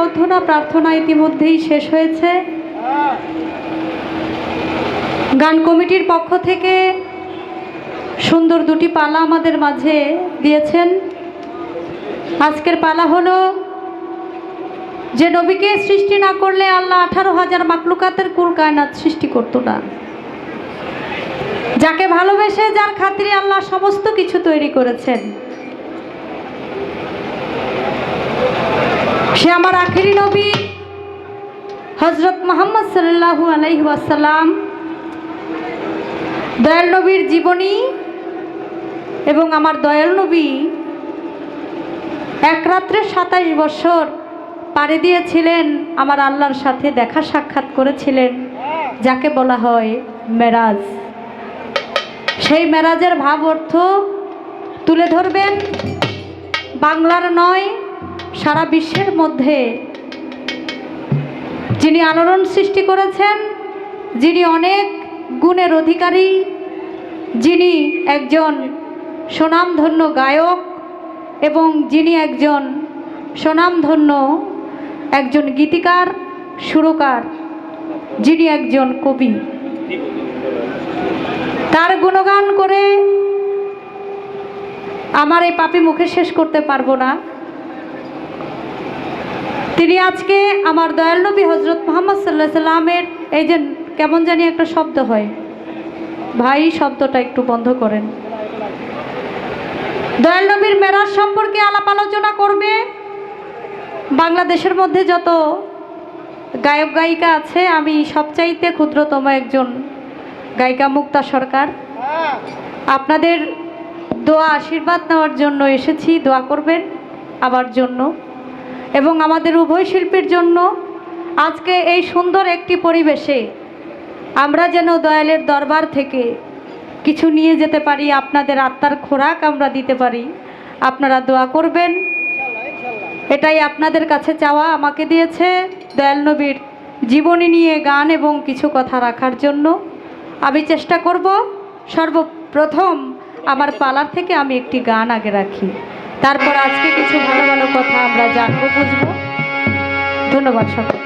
বর্ধনা প্রার্থনা ইতিমধ্যেই শেষ হয়েছে। গান কমিটির পক্ষ থেকে সুন্দর দুটি পালা আমাদের মাঝে দিয়েছেন। আজকের পালা হলো, যে নবীকে সৃষ্টি না করলে আল্লাহ আঠারো হাজার মাকলুকাতের কুল কায়নাত সৃষ্টি করতো না। যাকে ভালোবেসে যার খাতিরে আল্লাহ সমস্ত কিছু তৈরি করেছেন। সে আমার আখেরি নবী। হজরত মোহাম্মদ সাল্লাহু আলাইহি ওয়াসাল্লাম। দয়াল নবীর জীবনী এবং আমার দয়াল নবী এক রাত্রে সাতাইশ বছর পাড়ি দিয়েছিলেন, আমার আল্লাহর সাথে দেখা সাক্ষাৎ করেছিলেন, যাকে বলা হয় মেরাজ। সেই মেরাজের ভাব অর্থ তুলে ধরবেন, বাংলার নয় সারা বিশ্বের মধ্যে যিনি আলোড়ন সৃষ্টি করেছেন, যিনি অনেক গুণের অধিকারী, যিনি একজন সুনামধন্য গায়ক এবং যিনি একজন সুনামধন্য একজন গীতিকার, সুরকার, যিনি একজন কবি। তার গুণগান করে আমার এই পাপি মুখে শেষ করতে পারব না। তিনি আজকে আমার দয়াল নবী হজরত মোহাম্মদ সাল্লাহ সাল্লামের এই যে কেমন জানি একটা শব্দ হয়। ভাই, শব্দটা একটু বন্ধ করেন। দয়াল নবীর মেরাজ সম্পর্কে আলাপ আলোচনা করবে। বাংলাদেশের মধ্যে যত গায়ক, গায়িকা আছে, আমি সবচাইতে ক্ষুদ্রতম একজন গায়িকা মুক্তা সরকার। আপনাদের দোয়া, আশীর্বাদ নেওয়ার জন্য এসেছি, দোয়া করবেন আমার জন্য। এবং আমাদের উভয় শিল্পীর জন্য আজকে এই সুন্দর একটি পরিবেশে আমরা যেন দয়ালের দরবার থেকে কিছু নিয়ে যেতে পারি, আপনাদের আত্মার খোরাক আমরা দিতে পারি। আপনারা দোয়া করবেন। এটাই আপনাদের কাছে চাওয়া, আমাকে দিয়েছে দয়াল নবীর জীবনী নিয়ে গান এবং কিছু কথা রাখার জন্য। আমি চেষ্টা করব, সর্বপ্রথম আমার পালার থেকে আমি একটি গান আগে রাখি। তারপর আজকে কিছু ভালো ভালো কথা আমরা জানব বুঝব। ধন্যবাদ সকল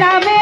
নামে